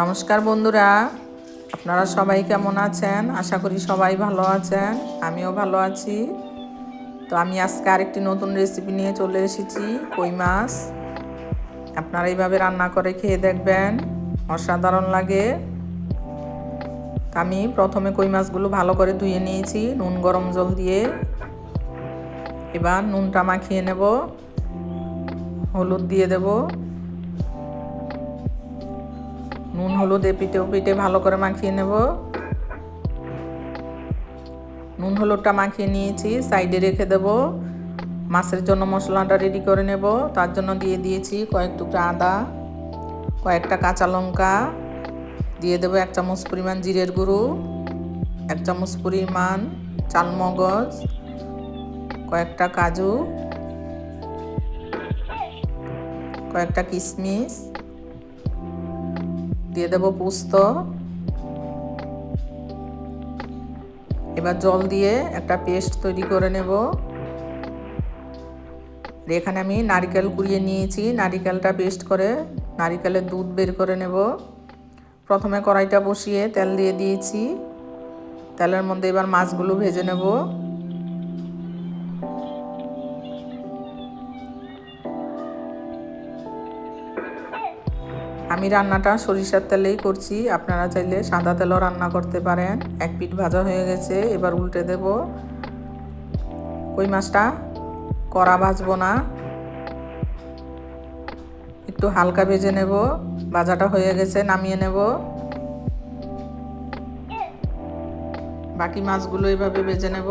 নমস্কার বন্ধুরা। আপনারা সবাই কেমন আছেন? আশা করি সবাই ভালো আছেন। আমিও ভালো আছি। তো আমি আজকে আরেকটি নতুন রেসিপি নিয়ে চলে এসেছি, কই মাছ। আপনারা এইভাবে রান্না করে খেয়ে দেখবেন, অসাধারণ লাগে। আমি প্রথমে কই মাছগুলো ভালো করে ধুয়ে নিয়েছি, নুন, গরম জল দিয়ে। এবার নুনটা মাখিয়ে নেব, হলুদ দিয়ে দেবো। নুন, হলুদ এপিটে ওপিটে ভালো করে মাখিয়ে নেব। নুন, হলুদটা মাখিয়ে নিয়েছি, সাইডে রেখে দেব। মাছের জন্য মশলাটা রেডি করে নেব। তার জন্য দিয়ে দিয়েছি কয়েক টুকরা আদা, কয়েকটা কাঁচা লঙ্কা, দিয়ে দেবো এক চামচ পরিমাণ জিরের গুঁড়ো, এক চামচ পরিমাণ চালমগজ, কয়েকটা কাজু, কয়েকটা কিশমিশ দিয়ে দেব পোস্ত। এবার জল দিয়ে একটা পেস্ট তৈরি করে নেব। এখানে আমি নারিকেল কুড়িয়ে নিয়েছি। নারিকেলটা পেস্ট করে নারিকেলের দুধ বের করে নেব। প্রথমে কড়াইটা বসিয়ে তেল দিয়ে দিয়েছি। তেলের মধ্যে এবার মাছগুলো ভেজে নেব। আমি রান্নাটা সরিষার তেলেই করছি। আপনারা চাইলে সাদা তেলও রান্না করতে পারেন। এক পিঠ ভাজা হয়ে গেছে, এবার উল্টে দেব। কই মাছটা? কড়া ভাজবো না। একটু হালকা ভেজে নেব। ভাজাটা হয়ে গেছে, নামিয়ে নেব। বাকি মাছগুলো এইভাবে ভেজে নেব।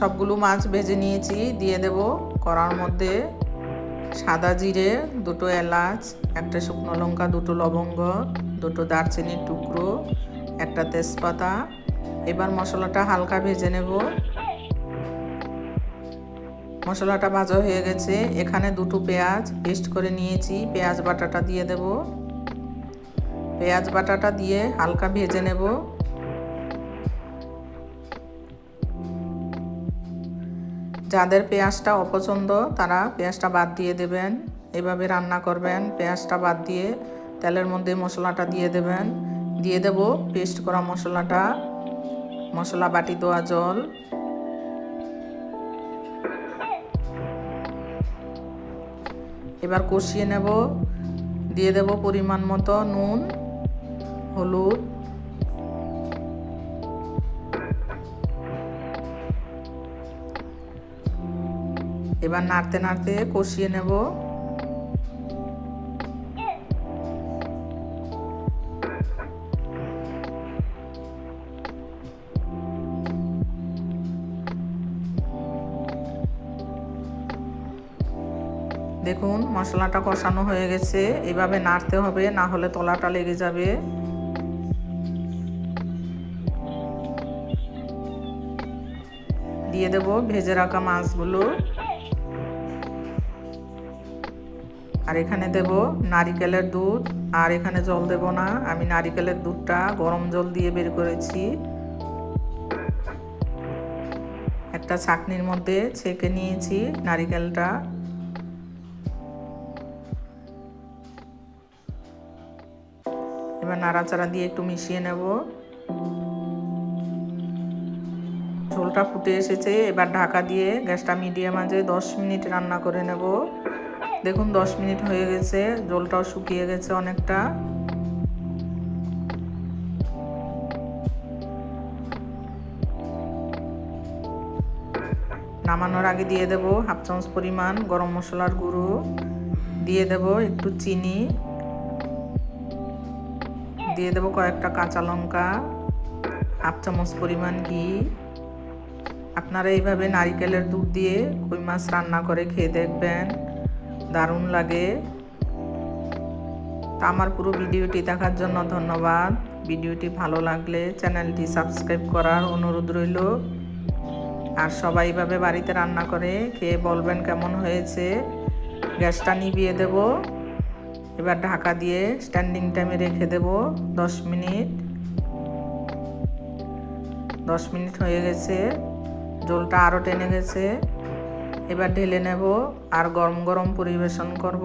সবগুলো মাছ ভেজে নিয়েছি, দিয়ে দেব কড়ার মধ্যে সাদা জিরে, দুটো এলাচ, একটা শুকনো লঙ্কা, দুটো লবঙ্গ, দুটো দারচিনির টুকরো, একটা তেজপাতা। এবার মশলাটা হালকা ভেজে নেব। মশলাটা ভাজা হয়ে গেছে। এখানে দুটো পেঁয়াজ পেস্ট করে নিয়েছি। পেঁয়াজ বাটাটা দিয়ে দেব। পেঁয়াজ বাটাটা দিয়ে হালকা ভেজে নেব। যাদের পেঁয়াজটা অপছন্দ, তারা পেঁয়াজটা বাদ দিয়ে দেবেন। এভাবে রান্না করবেন, পেঁয়াজটা বাদ দিয়ে তেলের মধ্যে মশলাটা দিয়ে দেবেন। দিয়ে দেব পেস্ট করা মশলাটা, মশলা বাটি দেওয়া জল। এবার কষিয়ে নেব। দিয়ে দেব পরিমাণ মতো নুন, হলুদ এবার নাড়তে নাড়তে কষিয়ে নেব। দেখুন, মশলাটা কষানো হয়ে গেছে। এভাবে নাড়তে হবে, না হলে তলাটা লেগে যাবে। দিয়ে দেব ভেজে রাখা মাছগুলো। আর এখানে দেব নারিকেলের দুধ, আর এখানে জল দেব না। আমি নারিকেলের দুধটা গরম জল দিয়ে বের করেছি। একটা ছাকনির মধ্যে ছেঁকে নিয়েছি নারিকেলটা। এবার নাড়াচাড়া দিয়ে একটু মিশিয়ে নেব। ঝোলটা ফুটে এসেছে। এবার ঢাকা দিয়ে গ্যাসটা মিডিয়াম আছে দশ মিনিট রান্না করে নেব। দেখুন, দশ মিনিট হয়ে গেছে, জলটাও শুকিয়ে গেছে অনেকটা। নামানোর আগে দিয়ে দেব হাফ চামচ পরিমাণ গরম মশলার গুঁড়ো। দিয়ে দেব একটু চিনি। দিয়ে দেব কয়েকটা কাঁচা লঙ্কা, হাফ চামচ পরিমাণ ঘি। আপনারা এইভাবে নারিকেলের দুধ দিয়ে কই মাছ রান্না করে খেয়ে দেখবেন। দারুণ লাগে। তা আমার পুরো ভিডিওটি দেখার জন্য ধন্যবাদ। ভিডিওটি ভালো লাগলে চ্যানেলটি সাবস্ক্রাইব করার অনুরোধ রইল। আর সবাই এইভাবে বাড়িতে রান্না করে খেয়ে বলবেন কেমন হয়েছে। গ্যাসটা নিভিয়ে দেব। এবার ঢাকা দিয়ে স্ট্যান্ডিং টাইমে রেখে দেব দশ মিনিট। দশ মিনিট হয়ে গেছে। জলটা আরও টেনে গেছে। এবার ঢেলে নেব আর গরম গরম পরিবেশন করব।